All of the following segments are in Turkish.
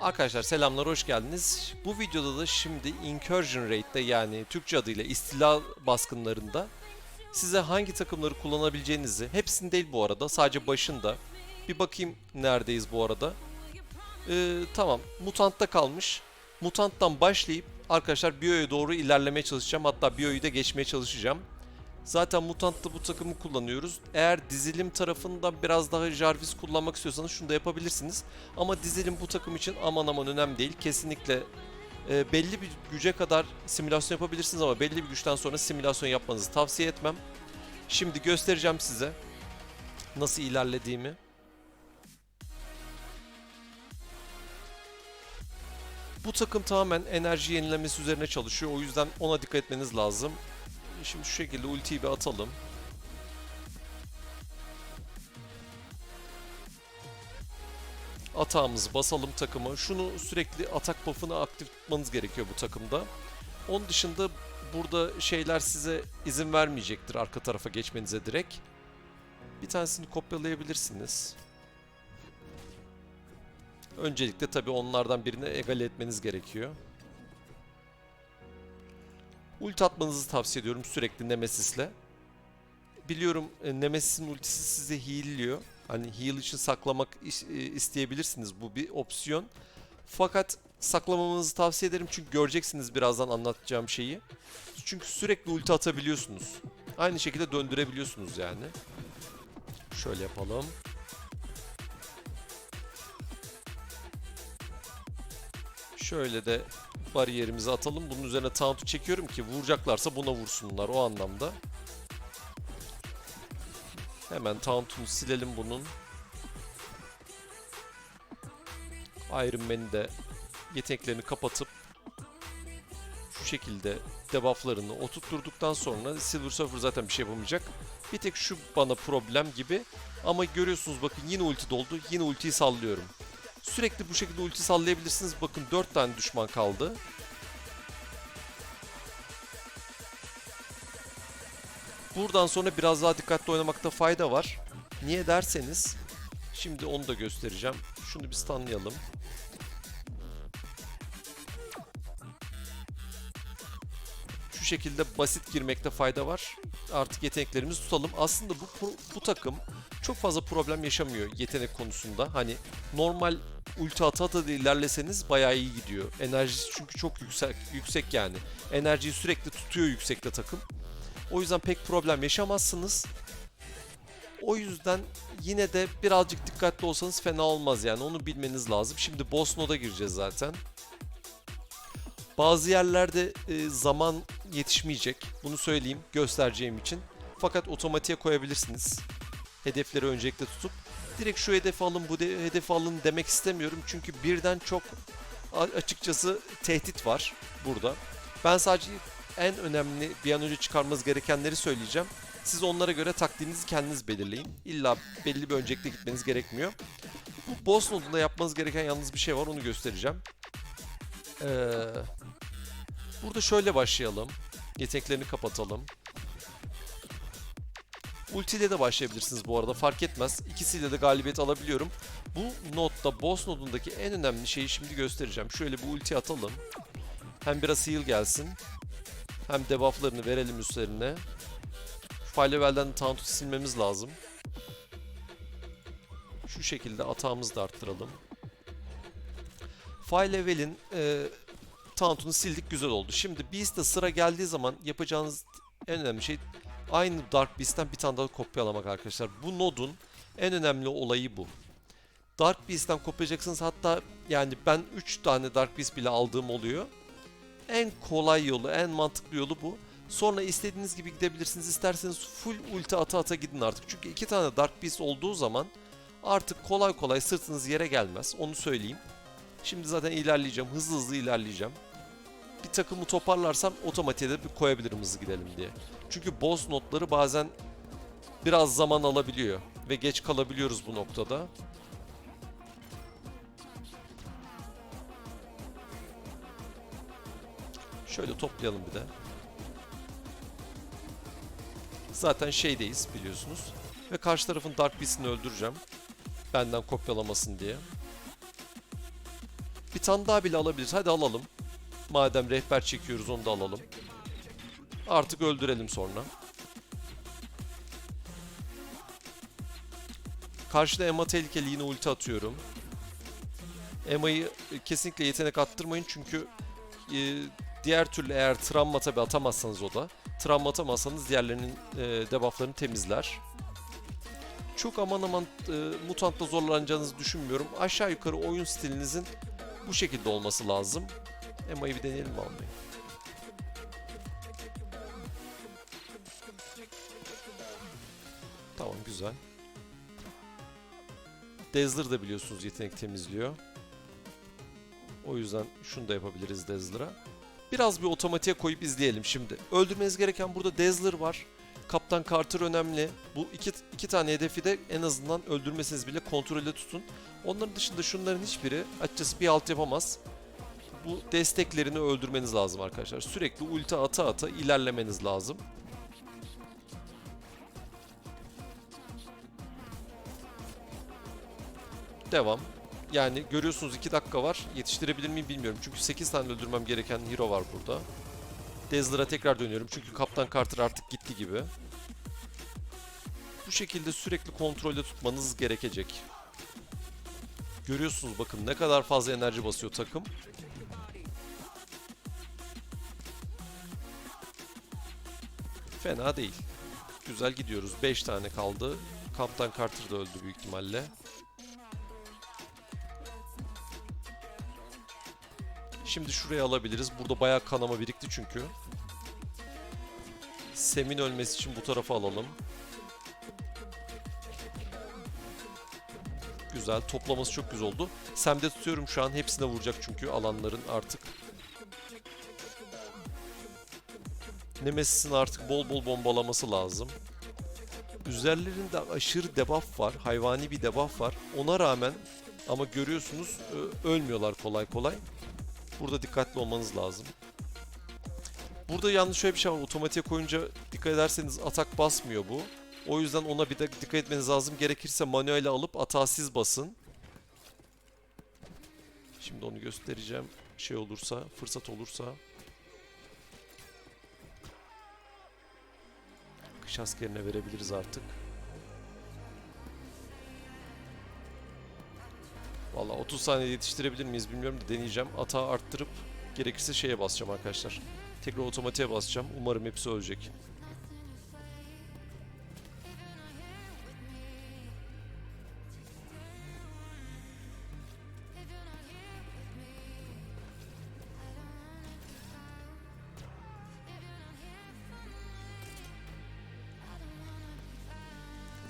Arkadaşlar selamlar hoş geldiniz. Bu videoda da şimdi Incursion Raid'de yani Türkçe adıyla istila baskınlarında size hangi takımları kullanabileceğinizi, hepsini değil bu arada sadece başında. Bir bakayım neredeyiz bu arada. Ee, tamam Mutant'ta kalmış. Mutant'tan başlayıp arkadaşlar Bio'ya doğru ilerlemeye çalışacağım. Hatta Bio'yu da geçmeye çalışacağım. Zaten Mutant'ta bu takımı kullanıyoruz. Eğer dizilim tarafında biraz daha Jarvis kullanmak istiyorsanız şunu da yapabilirsiniz. Ama dizilim bu takım için aman aman önemli değil. Kesinlikle e, belli bir güce kadar simülasyon yapabilirsiniz ama belli bir güçten sonra simülasyon yapmanızı tavsiye etmem. Şimdi göstereceğim size nasıl ilerlediğimi. Bu takım tamamen enerji yenilemesi üzerine çalışıyor. O yüzden ona dikkat etmeniz lazım. Şimdi şu şekilde ultiyi bir atalım. Atağımızı basalım takıma. Şunu sürekli atak buff'ını aktif tutmanız gerekiyor bu takımda. Onun dışında burada şeyler size izin vermeyecektir arka tarafa geçmenize direkt. Bir tanesini kopyalayabilirsiniz. Öncelikle tabii onlardan birini egale etmeniz gerekiyor. Ulti atmanızı tavsiye ediyorum sürekli Nemesis'le. Biliyorum e, Nemesis'in ultisi sizi heal'liyor. Hani heal için saklamak e, isteyebilirsiniz. Bu bir opsiyon. Fakat saklamamanızı tavsiye ederim çünkü göreceksiniz birazdan anlatacağım şeyi. Çünkü sürekli ulti atabiliyorsunuz. Aynı şekilde döndürebiliyorsunuz yani. Şöyle yapalım. Şöyle de bariyerimizi atalım. Bunun üzerine taunt'u çekiyorum ki vuracaklarsa buna vursunlar o anlamda. Hemen taunt'unu silelim bunun. Iron Man'i de yeteneklerini kapatıp şu şekilde debufflarını oturtturduktan sonra Silver Surfer zaten bir şey yapamayacak. Bir tek şu bana problem gibi. Ama görüyorsunuz bakın yine ulti doldu. Yine ultiyi sallıyorum. Sürekli bu şekilde ulti sallayabilirsiniz. Bakın 4 tane düşman kaldı. Buradan sonra biraz daha dikkatli oynamakta fayda var. Niye derseniz şimdi onu da göstereceğim. Şunu bir stunlayalım. Şu şekilde basit girmekte fayda var. Artık yeteneklerimizi tutalım. Aslında bu bu takım çok fazla problem yaşamıyor yetenek konusunda. Hani normal ulti ata ata da ilerleseniz bayağı iyi gidiyor. Enerjisi çünkü çok yüksek yüksek yani. Enerjiyi sürekli tutuyor yüksekte takım. O yüzden pek problem yaşamazsınız. O yüzden yine de birazcık dikkatli olsanız fena olmaz yani onu bilmeniz lazım. Şimdi boss node'a gireceğiz zaten. Bazı yerlerde e, zaman yetişmeyecek. Bunu söyleyeyim göstereceğim için. Fakat otomatiğe koyabilirsiniz. Hedefleri öncelikle tutup direkt şu hedefi alın bu de- hedefi alın demek istemiyorum. Çünkü birden çok açıkçası tehdit var burada. Ben sadece en önemli bir an önce çıkarmanız gerekenleri söyleyeceğim. Siz onlara göre taktiğinizi kendiniz belirleyin. İlla belli bir öncelikle gitmeniz gerekmiyor. Bu boss nodunda yapmanız gereken yalnız bir şey var onu göstereceğim. Ee, burada şöyle başlayalım. Yeteneklerini kapatalım. Ulti ile de başlayabilirsiniz bu arada fark etmez. İkisiyle de galibiyet alabiliyorum. Bu nodda boss nodundaki en önemli şeyi şimdi göstereceğim. Şöyle bir ulti atalım. Hem biraz heal gelsin. Hem debufflarını verelim üstlerine. Fire level'den taunt'u silmemiz lazım. Şu şekilde atağımızı da arttıralım. Fire level'in e, taunt'unu sildik güzel oldu. Şimdi Beast'e sıra geldiği zaman yapacağınız en önemli şey aynı Dark Beast'ten bir tane daha kopyalamak arkadaşlar. Bu nodun en önemli olayı bu. Dark Beast'ten kopyalayacaksınız. Hatta yani ben 3 tane Dark Beast bile aldığım oluyor. En kolay yolu, en mantıklı yolu bu. Sonra istediğiniz gibi gidebilirsiniz. İsterseniz full ulti ata ata gidin artık. Çünkü iki tane Dark Beast olduğu zaman artık kolay kolay sırtınız yere gelmez. Onu söyleyeyim. Şimdi zaten ilerleyeceğim. Hızlı hızlı ilerleyeceğim. Bir takımı toparlarsam otomatiğe de koyabilirim hızlı gidelim diye. Çünkü boss notları bazen biraz zaman alabiliyor. Ve geç kalabiliyoruz bu noktada. Şöyle toplayalım bir de. Zaten şeydeyiz biliyorsunuz. Ve karşı tarafın Dark Beast'ini öldüreceğim. Benden kopyalamasın diye. Bir tane daha bile alabiliriz. Hadi alalım. Madem rehber çekiyoruz onu da alalım. Artık öldürelim sonra. Karşıda Emma tehlikeli yine ulti atıyorum. Emma'yı e, kesinlikle yetenek attırmayın çünkü e, diğer türlü eğer travma tabi atamazsanız o da travma atamazsanız diğerlerinin e, debufflarını temizler. Çok aman aman e, mutantla zorlanacağınızı düşünmüyorum. Aşağı yukarı oyun stilinizin bu şekilde olması lazım. Emma'yı bir deneyelim mi almayı? Tamam güzel. Dazzler da biliyorsunuz yetenek temizliyor. O yüzden şunu da yapabiliriz Dazzler'a. Biraz bir otomatiğe koyup izleyelim şimdi. Öldürmeniz gereken burada Dazzler var. Kaptan Carter önemli. Bu iki, iki tane hedefi de en azından öldürmeseniz bile kontrolde tutun. Onların dışında şunların hiçbiri açıkçası bir alt yapamaz. Bu desteklerini öldürmeniz lazım arkadaşlar. Sürekli ulti ata ata ilerlemeniz lazım. Devam. Yani görüyorsunuz 2 dakika var. Yetiştirebilir miyim bilmiyorum. Çünkü 8 tane öldürmem gereken hero var burada. Dazzler'a tekrar dönüyorum. Çünkü Kaptan Carter artık gitti gibi. Bu şekilde sürekli kontrolde tutmanız gerekecek. Görüyorsunuz bakın ne kadar fazla enerji basıyor takım. Fena değil. Güzel gidiyoruz. 5 tane kaldı. Kaptan Carter da öldü büyük ihtimalle. Şimdi şuraya alabiliriz. Burada bayağı kanama birikti çünkü. Sem'in ölmesi için bu tarafa alalım. Güzel. Toplaması çok güzel oldu. Sem'de tutuyorum şu an. Hepsine vuracak çünkü alanların artık. Nemesis'in artık bol bol bombalaması lazım. Üzerlerinde aşırı debuff var. Hayvani bir debuff var. Ona rağmen ama görüyorsunuz ö- ölmüyorlar kolay kolay. Burada dikkatli olmanız lazım. Burada yalnız şöyle bir şey var. Otomatiğe koyunca dikkat ederseniz atak basmıyor bu. O yüzden ona bir de dikkat etmeniz lazım. Gerekirse manuele alıp atağı siz basın. Şimdi onu göstereceğim. Şey olursa, fırsat olursa. Kış askerine verebiliriz artık. Valla 30 saniye yetiştirebilir miyiz bilmiyorum da deneyeceğim. Atağı arttırıp gerekirse şeye basacağım arkadaşlar. Tekrar otomatiğe basacağım. Umarım hepsi ölecek.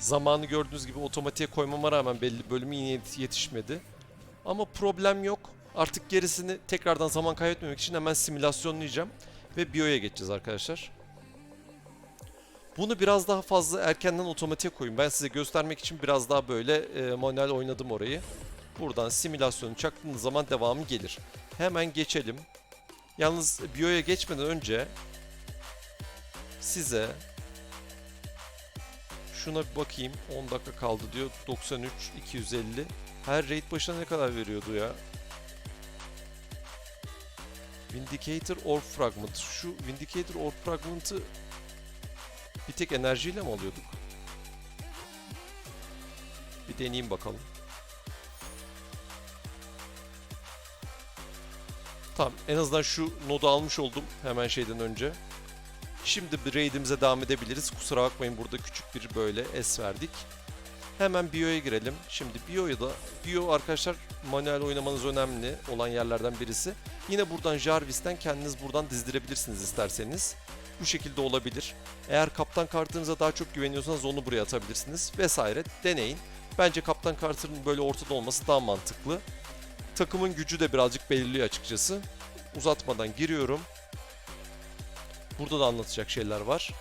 Zamanı gördüğünüz gibi otomatiğe koymama rağmen belli bölümü yine yet- yetişmedi. Ama problem yok. Artık gerisini tekrardan zaman kaybetmemek için hemen simülasyonlayacağım. Ve biyoya geçeceğiz arkadaşlar. Bunu biraz daha fazla erkenden otomatiğe koyun. Ben size göstermek için biraz daha böyle e, manuel oynadım orayı. Buradan simülasyonu çaktığınız zaman devamı gelir. Hemen geçelim. Yalnız biyoya geçmeden önce size şuna bir bakayım. 10 dakika kaldı diyor. 93, 250. Her raid başına ne kadar veriyordu ya? Vindicator Orb Fragment. Şu Vindicator Orb Fragment'ı bir tek enerjiyle mi alıyorduk? Bir deneyeyim bakalım. Tamam en azından şu nodu almış oldum hemen şeyden önce. Şimdi raidimize devam edebiliriz. Kusura bakmayın burada küçük bir böyle es verdik. Hemen Bio'ya girelim. Şimdi Bio'ya da Bio arkadaşlar manuel oynamanız önemli olan yerlerden birisi. Yine buradan Jarvis'ten kendiniz buradan dizdirebilirsiniz isterseniz. Bu şekilde olabilir. Eğer kaptan kartınıza daha çok güveniyorsanız onu buraya atabilirsiniz vesaire. Deneyin. Bence kaptan kartının böyle ortada olması daha mantıklı. Takımın gücü de birazcık belirliyor açıkçası. Uzatmadan giriyorum. Burada da anlatacak şeyler var.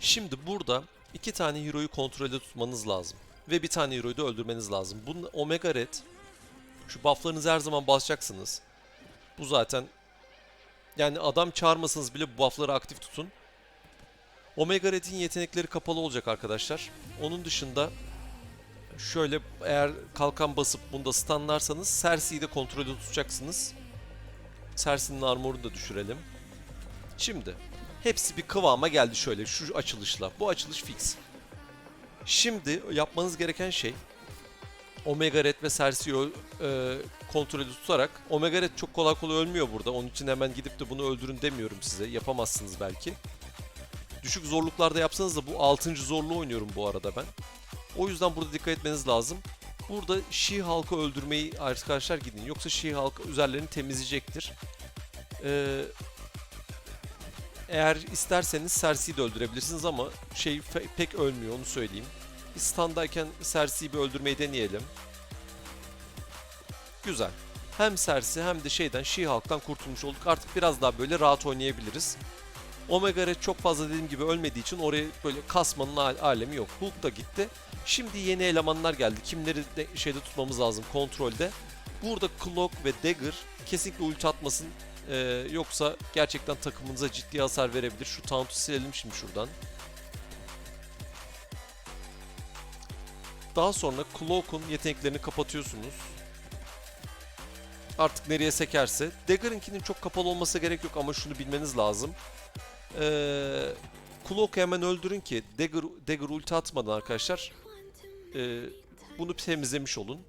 Şimdi burada iki tane hero'yu kontrolde tutmanız lazım. Ve bir tane hero'yu da öldürmeniz lazım. Bunun Omega Red. Şu bufflarınızı her zaman basacaksınız. Bu zaten yani adam çağırmasanız bile bu buffları aktif tutun. Omega Red'in yetenekleri kapalı olacak arkadaşlar. Onun dışında şöyle eğer kalkan basıp bunda stunlarsanız Cersei'yi de kontrolü tutacaksınız. Cersei'nin armorunu da düşürelim. Şimdi hepsi bir kıvama geldi şöyle şu açılışla. Bu açılış fix. Şimdi yapmanız gereken şey Omega Red ve Cersei'yi e, kontrolü tutarak Omega Red çok kolay kolay ölmüyor burada. Onun için hemen gidip de bunu öldürün demiyorum size. Yapamazsınız belki. Düşük zorluklarda yapsanız da bu 6. zorluğu oynuyorum bu arada ben. O yüzden burada dikkat etmeniz lazım. Burada She-Hulk'ı öldürmeyi arkadaşlar gidin. Yoksa She-Hulk üzerlerini temizleyecektir. Ee, eğer isterseniz Cersei'yi de öldürebilirsiniz ama şey pek ölmüyor onu söyleyeyim. Biz standayken Cersei'yi bir öldürmeyi deneyelim. Güzel. Hem Cersei hem de şeyden She-Hulk'tan kurtulmuş olduk. Artık biraz daha böyle rahat oynayabiliriz. Omega Red çok fazla dediğim gibi ölmediği için oraya böyle kasmanın al- alemi yok. Hulk da gitti. Şimdi yeni elemanlar geldi. Kimleri de şeyde tutmamız lazım kontrolde. Burada Cloak ve Dagger kesinlikle ulti atmasın. Ee, yoksa gerçekten takımınıza ciddi hasar verebilir. Şu Taunt'u silelim şimdi şuradan. Daha sonra Cloak'un yeteneklerini kapatıyorsunuz. Artık nereye sekerse. Dagger'ınkinin çok kapalı olması gerek yok ama şunu bilmeniz lazım. Ee, Cloak'u hemen öldürün ki Dagger, Dagger ulti atmadan arkadaşlar e, bunu temizlemiş olun.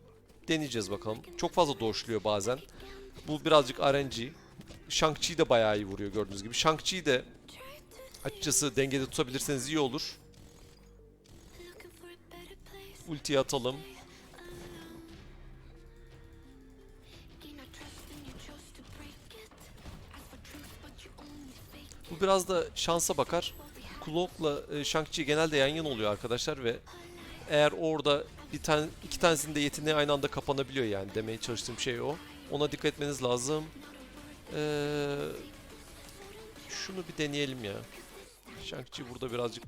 Deneyeceğiz bakalım. Çok fazla doşluyor bazen. Bu birazcık RNG. Shang-Chi de bayağı iyi vuruyor gördüğünüz gibi. Shang-Chi'yi de açıkçası dengede tutabilirseniz iyi olur. Ultiyi atalım. Bu biraz da şansa bakar. Cloak'la e, Shang-Chi genelde yan yana oluyor arkadaşlar ve eğer orada bir tane iki tanesinin de yeteneği aynı anda kapanabiliyor yani demeye çalıştığım şey o. Ona dikkat etmeniz lazım. Ee, şunu bir deneyelim ya. Shang-Chi burada birazcık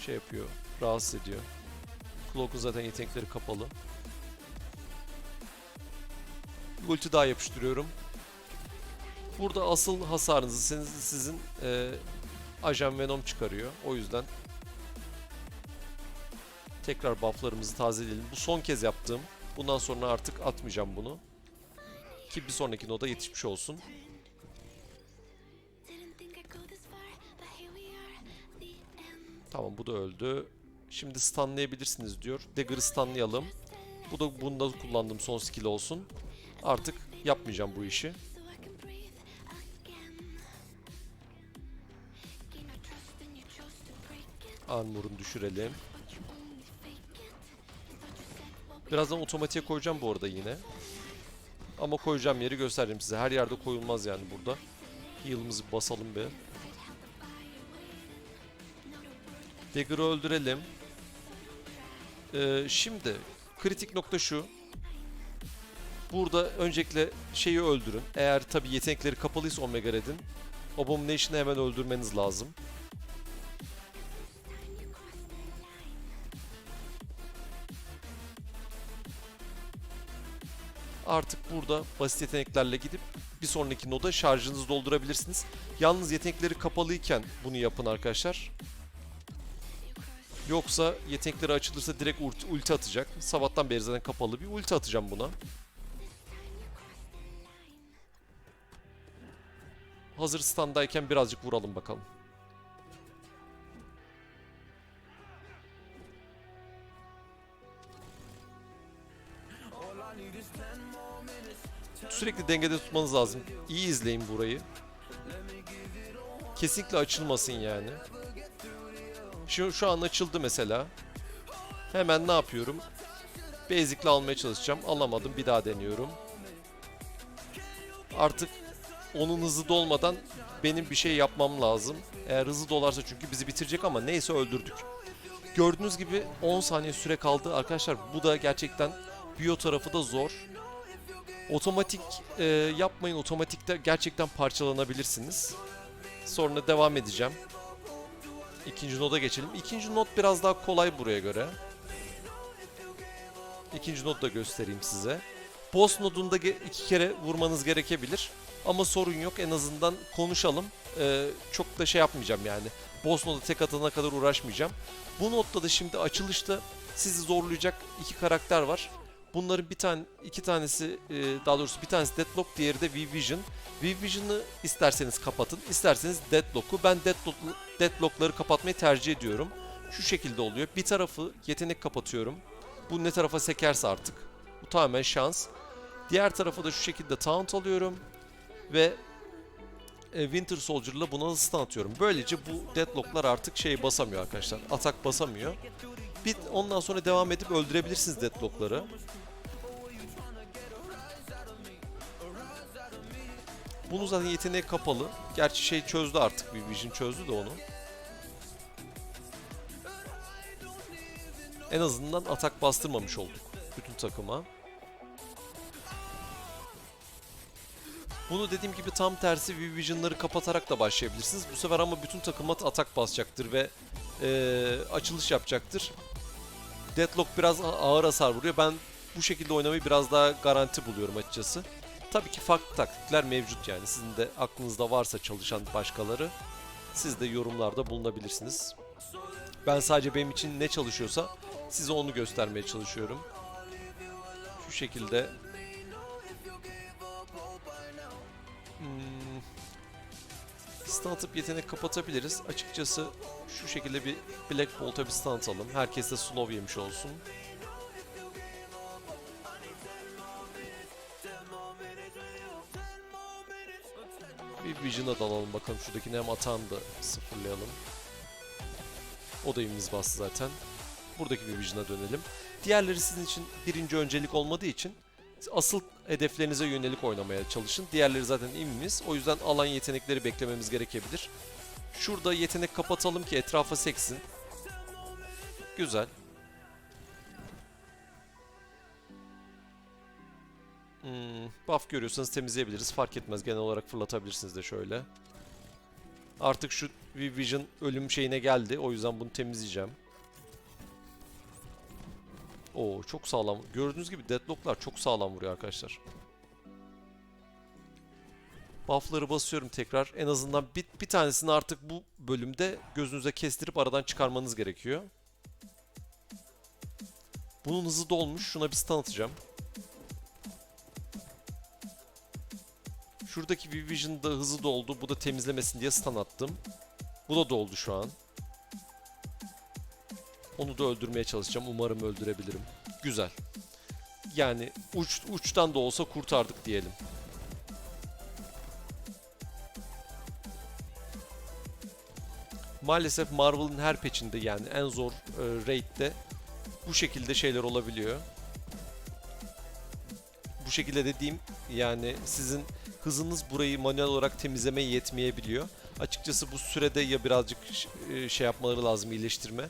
şey yapıyor, rahatsız ediyor. Cloak'un zaten yetenekleri kapalı. Bir ulti daha yapıştırıyorum. Burada asıl hasarınızı sizin, sizin e, Ajan Venom çıkarıyor. O yüzden tekrar bufflarımızı tazeleyelim. Bu son kez yaptığım. Bundan sonra artık atmayacağım bunu. Ki bir sonraki noda yetişmiş olsun. Tamam bu da öldü. Şimdi stunlayabilirsiniz diyor. Dagger'ı stunlayalım. Bu da bunda kullandığım son skill olsun. Artık yapmayacağım bu işi. Armor'unu düşürelim. Birazdan otomatiğe koyacağım bu arada yine. Ama koyacağım yeri göstereceğim size. Her yerde koyulmaz yani burada. Heal'ımızı basalım bir. Dagger'ı öldürelim. Ee, şimdi kritik nokta şu. Burada öncelikle şeyi öldürün. Eğer tabi yetenekleri kapalıysa Omega Red'in Abomination'ı hemen öldürmeniz lazım. Artık burada basit yeteneklerle gidip bir sonraki noda şarjınızı doldurabilirsiniz. Yalnız yetenekleri kapalıyken bunu yapın arkadaşlar. Yoksa yetenekleri açılırsa direkt ulti, atacak. Sabahtan beri zaten kapalı bir ulti atacağım buna. Hazır standayken birazcık vuralım bakalım. Sürekli dengede tutmanız lazım. İyi izleyin burayı. Kesinlikle açılmasın yani. Şu, şu an açıldı mesela. Hemen ne yapıyorum? Basic'le almaya çalışacağım. Alamadım. Bir daha deniyorum. Artık onun hızı dolmadan benim bir şey yapmam lazım. Eğer hızı dolarsa çünkü bizi bitirecek ama neyse öldürdük. Gördüğünüz gibi 10 saniye süre kaldı. Arkadaşlar bu da gerçekten biyo tarafı da zor. Otomatik e, yapmayın. Otomatikte gerçekten parçalanabilirsiniz. Sonra devam edeceğim. İkinci noda geçelim. İkinci not biraz daha kolay buraya göre. İkinci notu da göstereyim size. Boss nodunda iki kere vurmanız gerekebilir. Ama sorun yok. En azından konuşalım. e, çok da şey yapmayacağım yani. Boss noda tek atana kadar uğraşmayacağım. Bu notla da şimdi açılışta sizi zorlayacak iki karakter var. Bunların bir tane, iki tanesi, e, daha doğrusu bir tanesi Deadlock, diğeri de V-Vision. V-Vision'ı isterseniz kapatın, isterseniz Deadlock'u. Ben Deadlock, Deadlock'ları kapatmayı tercih ediyorum. Şu şekilde oluyor. Bir tarafı yetenek kapatıyorum. Bu ne tarafa sekerse artık. Bu tamamen şans. Diğer tarafa da şu şekilde taunt alıyorum. Ve e, Winter Soldier'la buna stun atıyorum. Böylece bu Deadlock'lar artık şey basamıyor arkadaşlar. Atak basamıyor. Bir, ondan sonra devam edip öldürebilirsiniz Deadlock'ları. Bunu zaten yeteneği kapalı. Gerçi şey çözdü artık. Bir Vision çözdü de onu. En azından atak bastırmamış olduk bütün takıma. Bunu dediğim gibi tam tersi V-Vision'ları kapatarak da başlayabilirsiniz. Bu sefer ama bütün takıma atak basacaktır ve eee, açılış yapacaktır. Deadlock biraz ağır hasar vuruyor. Ben bu şekilde oynamayı biraz daha garanti buluyorum açıkçası. Tabii ki farklı taktikler mevcut yani. Sizin de aklınızda varsa çalışan başkaları siz de yorumlarda bulunabilirsiniz. Ben sadece benim için ne çalışıyorsa size onu göstermeye çalışıyorum. Şu şekilde Hmm. Stun atıp yetenek kapatabiliriz. Açıkçası şu şekilde bir Black Bolt'a bir stun atalım. Herkes de slow yemiş olsun. Bir Vision'a dalalım bakalım. Şuradakini hem atağını da sıfırlayalım. O da imiz bastı zaten. Buradaki bir Vision'a dönelim. Diğerleri sizin için birinci öncelik olmadığı için asıl hedeflerinize yönelik oynamaya çalışın. Diğerleri zaten imimiz. O yüzden alan yetenekleri beklememiz gerekebilir. Şurada yetenek kapatalım ki etrafa seksin. Güzel. Hmm, buff görüyorsanız temizleyebiliriz. Fark etmez. Genel olarak fırlatabilirsiniz de şöyle. Artık şu Vision ölüm şeyine geldi. O yüzden bunu temizleyeceğim. Oo çok sağlam. Gördüğünüz gibi deadlocklar çok sağlam vuruyor arkadaşlar. Buff'ları basıyorum tekrar. En azından bir, bir tanesini artık bu bölümde gözünüze kestirip aradan çıkarmanız gerekiyor. Bunun hızı dolmuş. Şuna bir stun atacağım. Şuradaki bir Vision'da hızı doldu. Bu da temizlemesin diye stun attım. Bu da doldu şu an. Onu da öldürmeye çalışacağım. Umarım öldürebilirim. Güzel. Yani uç, uçtan da olsa kurtardık diyelim. Maalesef Marvel'ın her patch'inde yani en zor e, raid'de bu şekilde şeyler olabiliyor. Bu şekilde dediğim yani sizin hızınız burayı manuel olarak temizlemeye yetmeyebiliyor. Açıkçası bu sürede ya birazcık e, şey yapmaları lazım iyileştirme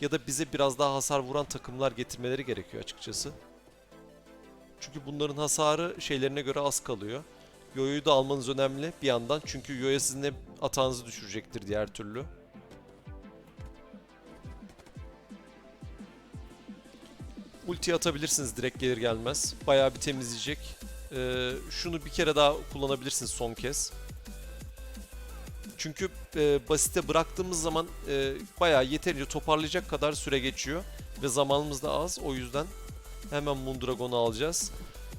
ya da bize biraz daha hasar vuran takımlar getirmeleri gerekiyor açıkçası. Çünkü bunların hasarı şeylerine göre az kalıyor. Yoyo'yu da almanız önemli bir yandan. Çünkü Yoyo sizin hep atağınızı düşürecektir diğer türlü. Ulti atabilirsiniz direkt gelir gelmez. Bayağı bir temizleyecek. Ee, şunu bir kere daha kullanabilirsiniz son kez. Çünkü e, basite bıraktığımız zaman e, bayağı yeterince toparlayacak kadar süre geçiyor. Ve zamanımız da az. O yüzden hemen Moondragon'u alacağız.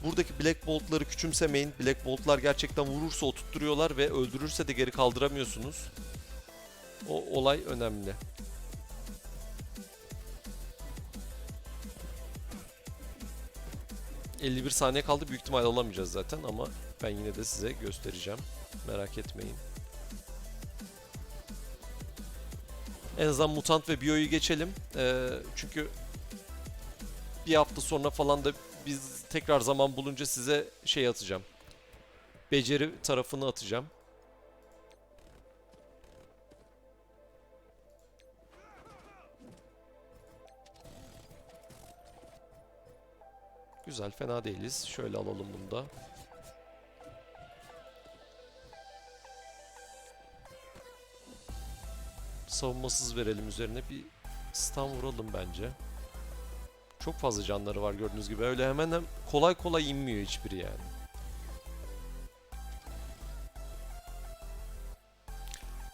Buradaki Black Bolt'ları küçümsemeyin. Black Bolt'lar gerçekten vurursa oturtturuyorlar ve öldürürse de geri kaldıramıyorsunuz. O olay önemli. ...51 saniye kaldı. Büyük ihtimal alamayacağız zaten ama... ...ben yine de size göstereceğim. Merak etmeyin. En azından mutant ve biyoyu geçelim. Ee, çünkü bir hafta sonra falan da biz tekrar zaman bulunca size şey atacağım. Beceri tarafını atacağım. Güzel, fena değiliz. Şöyle alalım bunu da. savunmasız verelim üzerine bir stun vuralım bence. Çok fazla canları var gördüğünüz gibi. Öyle hemen hem kolay kolay inmiyor hiçbiri yani.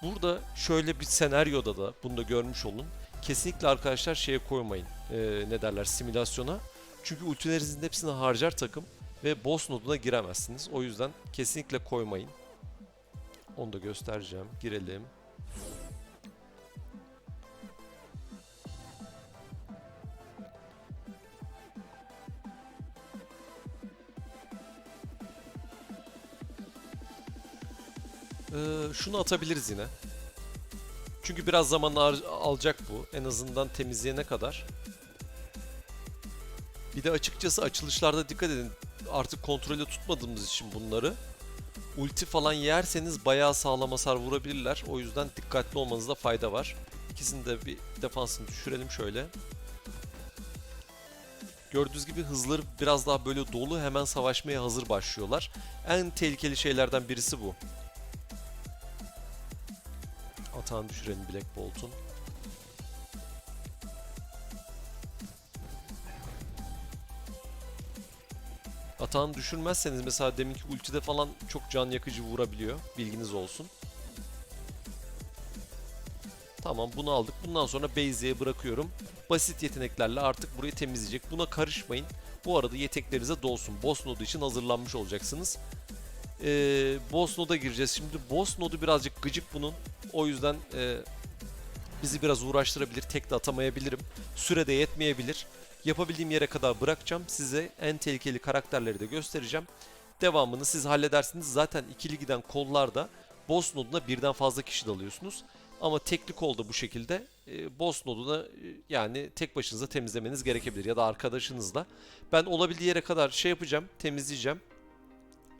Burada şöyle bir senaryoda da bunu da görmüş olun. Kesinlikle arkadaşlar şeye koymayın. Ee, ne derler simülasyona. Çünkü ultilerinizin hepsini harcar takım ve boss noduna giremezsiniz. O yüzden kesinlikle koymayın. Onu da göstereceğim. Girelim. Ee, şunu atabiliriz yine. Çünkü biraz zaman alacak bu. En azından temizleyene kadar. Bir de açıkçası açılışlarda dikkat edin. Artık kontrolü tutmadığımız için bunları. Ulti falan yerseniz bayağı sağlam hasar vurabilirler. O yüzden dikkatli olmanızda fayda var. İkisini de bir defansını düşürelim şöyle. Gördüğünüz gibi hızları biraz daha böyle dolu hemen savaşmaya hazır başlıyorlar. En tehlikeli şeylerden birisi bu. Atağını düşürelim Black Bolt'un. Atağını düşürmezseniz mesela deminki ultide falan çok can yakıcı vurabiliyor. Bilginiz olsun. Tamam bunu aldık. Bundan sonra Beyzi'ye bırakıyorum. Basit yeteneklerle artık burayı temizleyecek. Buna karışmayın. Bu arada yeteneklerinize dolsun. Boss nodu için hazırlanmış olacaksınız. Ee, boss noda gireceğiz. Şimdi boss nodu birazcık gıcık bunun. O yüzden e, bizi biraz uğraştırabilir. Tek de atamayabilirim. Süre de yetmeyebilir. Yapabildiğim yere kadar bırakacağım. Size en tehlikeli karakterleri de göstereceğim. Devamını siz halledersiniz. Zaten ikili giden kollarda boss noduna birden fazla kişi dalıyorsunuz. Ama tekli kolda bu şekilde e, boss noduna e, yani tek başınıza temizlemeniz gerekebilir ya da arkadaşınızla. Ben olabildiği yere kadar şey yapacağım, temizleyeceğim.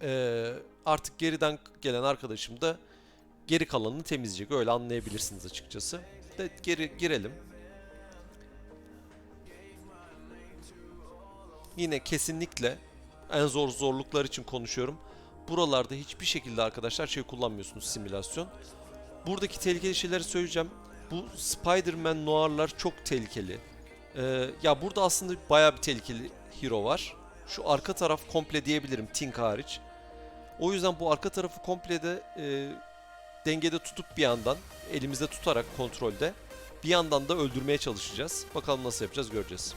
Ee, artık geriden gelen arkadaşım da geri kalanını temizleyecek. Öyle anlayabilirsiniz açıkçası. De geri girelim. Yine kesinlikle en zor zorluklar için konuşuyorum. Buralarda hiçbir şekilde arkadaşlar şey kullanmıyorsunuz simülasyon. Buradaki tehlikeli şeyleri söyleyeceğim. Bu Spider-Man Noir'lar çok tehlikeli. Ee, ya burada aslında bayağı bir tehlikeli hero var. Şu arka taraf komple diyebilirim Tink hariç. O yüzden bu arka tarafı komple de e, dengede tutup bir yandan elimizde tutarak kontrolde bir yandan da öldürmeye çalışacağız. Bakalım nasıl yapacağız göreceğiz.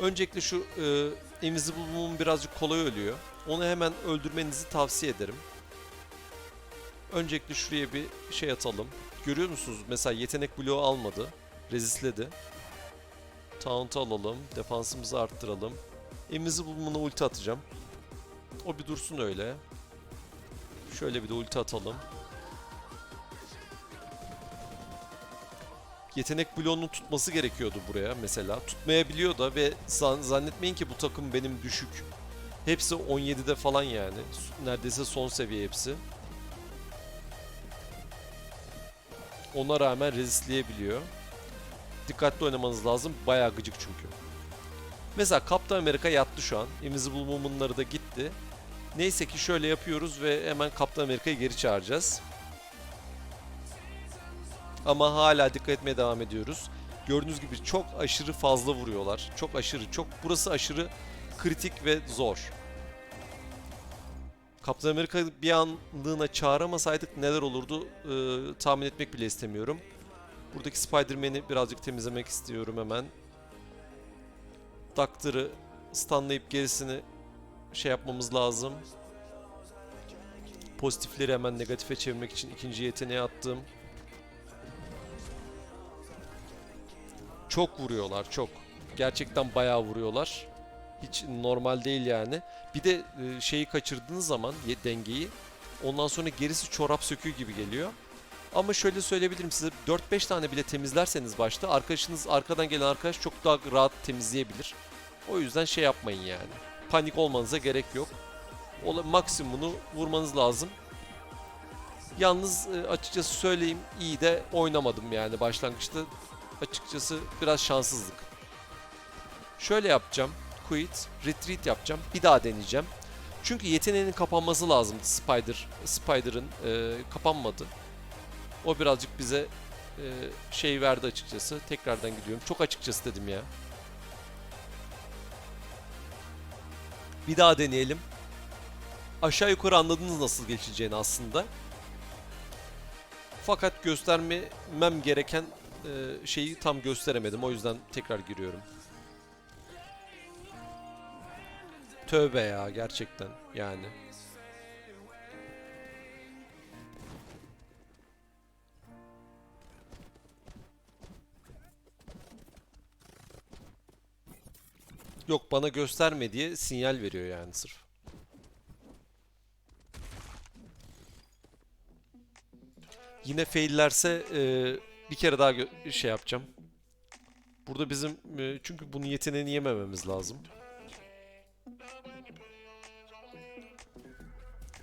Öncelikle şu e, Invisible Woman birazcık kolay ölüyor. Onu hemen öldürmenizi tavsiye ederim. Öncelikle şuraya bir şey atalım. Görüyor musunuz? Mesela yetenek bloğu almadı. Rezistledi. Taunt alalım. Defansımızı arttıralım. Invisible Woman'a ulti atacağım. O bir dursun öyle. Şöyle bir de ulti atalım. Yetenek bloğunun tutması gerekiyordu buraya mesela. Tutmayabiliyor da ve zan- zannetmeyin ki bu takım benim düşük. Hepsi 17'de falan yani. Neredeyse son seviye hepsi. Ona rağmen rezistleyebiliyor. Dikkatli oynamanız lazım. Bayağı gıcık çünkü. Mesela Kaptan Amerika yattı şu an. Invisible Woman'ları da gitti. Neyse ki şöyle yapıyoruz ve hemen Kaptan Amerika'yı geri çağıracağız. Ama hala dikkat etmeye devam ediyoruz. Gördüğünüz gibi çok aşırı fazla vuruyorlar. Çok aşırı, çok burası aşırı kritik ve zor. Kaptan Amerika bir anlığına çağıramasaydık neler olurdu e, tahmin etmek bile istemiyorum. Buradaki Spider-Man'i birazcık temizlemek istiyorum hemen. Doctor'ı stunlayıp gerisini şey yapmamız lazım. Pozitifleri hemen negatife çevirmek için ikinci yeteneği attım. Çok vuruyorlar çok. Gerçekten bayağı vuruyorlar. Hiç normal değil yani. Bir de e, şeyi kaçırdığınız zaman dengeyi ondan sonra gerisi çorap söküğü gibi geliyor. Ama şöyle söyleyebilirim size 4-5 tane bile temizlerseniz başta arkadaşınız arkadan gelen arkadaş çok daha rahat temizleyebilir. O yüzden şey yapmayın yani. Panik olmanıza gerek yok. Ola, maksimumunu vurmanız lazım. Yalnız e, açıkçası söyleyeyim iyi de oynamadım yani başlangıçta. Açıkçası biraz şanssızlık. Şöyle yapacağım. Quit, retreat yapacağım. Bir daha deneyeceğim. Çünkü yeteneğinin kapanması lazımdı Spider. Spider'ın e, kapanmadı. O birazcık bize e, şey verdi açıkçası. Tekrardan gidiyorum. Çok açıkçası dedim ya. Bir daha deneyelim. aşağı yukarı anladınız nasıl geçeceğini aslında. Fakat göstermem gereken e, şeyi tam gösteremedim. O yüzden tekrar giriyorum. Tövbe ya gerçekten yani. Yok bana gösterme diye sinyal veriyor yani sırf. Yine faillerse e, bir kere daha şey yapacağım. Burada bizim e, çünkü bunun yeteneğini yemememiz lazım.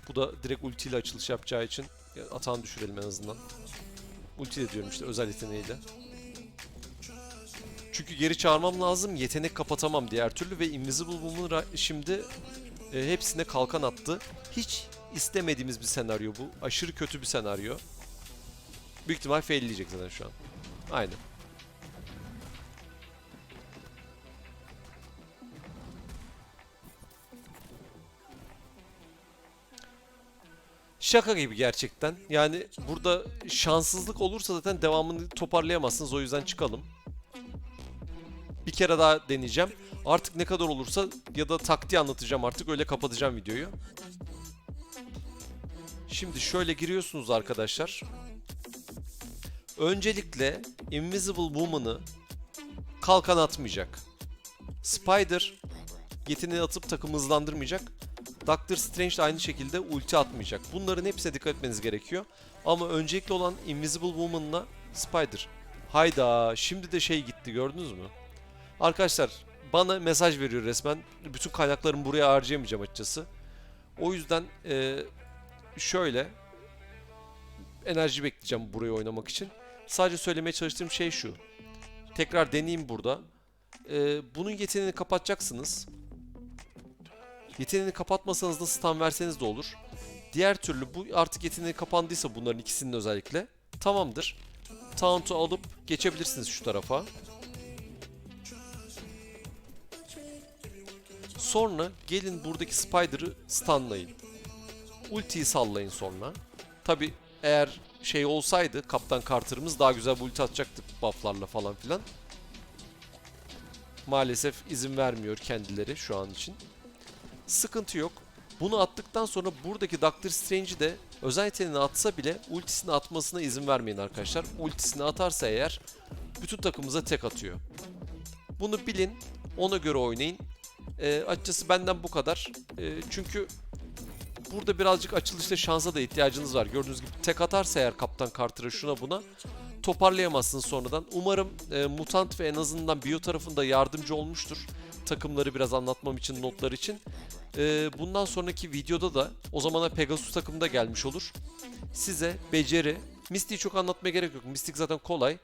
Bu da direkt ultiyle açılış yapacağı için ya, atağını düşürelim en azından. Ulti de diyorum işte özel yeteneğiyle. Çünkü geri çağırmam lazım. Yetenek kapatamam diğer türlü ve Invisible Woman şimdi e, hepsine kalkan attı. Hiç istemediğimiz bir senaryo bu. Aşırı kötü bir senaryo. Büyük ihtimal failleyecek zaten şu an. Aynen. Şaka gibi gerçekten. Yani burada şanssızlık olursa zaten devamını toparlayamazsınız. O yüzden çıkalım. Bir kere daha deneyeceğim. Artık ne kadar olursa ya da taktiği anlatacağım artık. Öyle kapatacağım videoyu. Şimdi şöyle giriyorsunuz arkadaşlar. Öncelikle Invisible Woman'ı kalkan atmayacak. Spider yeteneği atıp takımı hızlandırmayacak. Doctor Strange de aynı şekilde ulti atmayacak. Bunların hepsine dikkat etmeniz gerekiyor. Ama öncelikli olan Invisible Woman'la Spider. Hayda şimdi de şey gitti gördünüz mü? Arkadaşlar bana mesaj veriyor resmen. Bütün kaynaklarımı buraya harcayamayacağım açıkçası. O yüzden eee, şöyle enerji bekleyeceğim burayı oynamak için. Sadece söylemeye çalıştığım şey şu. Tekrar deneyeyim burada. Eee, bunun yeteneğini kapatacaksınız. Yeteneğini kapatmasanız da stun verseniz de olur. Diğer türlü bu artık yeteneği kapandıysa bunların ikisinin özellikle tamamdır. Taunt'u alıp geçebilirsiniz şu tarafa. Sonra gelin buradaki Spider'ı stunlayın. Ultiyi sallayın sonra. Tabi eğer şey olsaydı Kaptan Carter'ımız daha güzel bir ulti atacaktı bufflarla falan filan. Maalesef izin vermiyor kendileri şu an için. Sıkıntı yok. Bunu attıktan sonra buradaki Doctor Strange'i de özel yeteneğini atsa bile ultisini atmasına izin vermeyin arkadaşlar. Ultisini atarsa eğer bütün takımımıza tek atıyor. Bunu bilin. Ona göre oynayın. Ee, açıkçası benden bu kadar. Ee, çünkü burada birazcık açılışta şansa da ihtiyacınız var. Gördüğünüz gibi tek atarsa eğer Kaptan Carter'a şuna buna toparlayamazsınız sonradan. Umarım e, Mutant ve en azından Bio tarafında yardımcı olmuştur. Takımları biraz anlatmam için, notlar için. E, bundan sonraki videoda da o zamana Pegasus takımı da gelmiş olur. Size beceri, Mystic'i çok anlatmaya gerek yok. Mystic zaten kolay.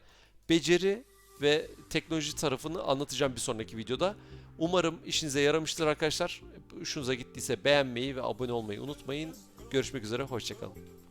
Beceri ve teknoloji tarafını anlatacağım bir sonraki videoda. Umarım işinize yaramıştır arkadaşlar. Hoşunuza gittiyse beğenmeyi ve abone olmayı unutmayın. Görüşmek üzere, hoşçakalın.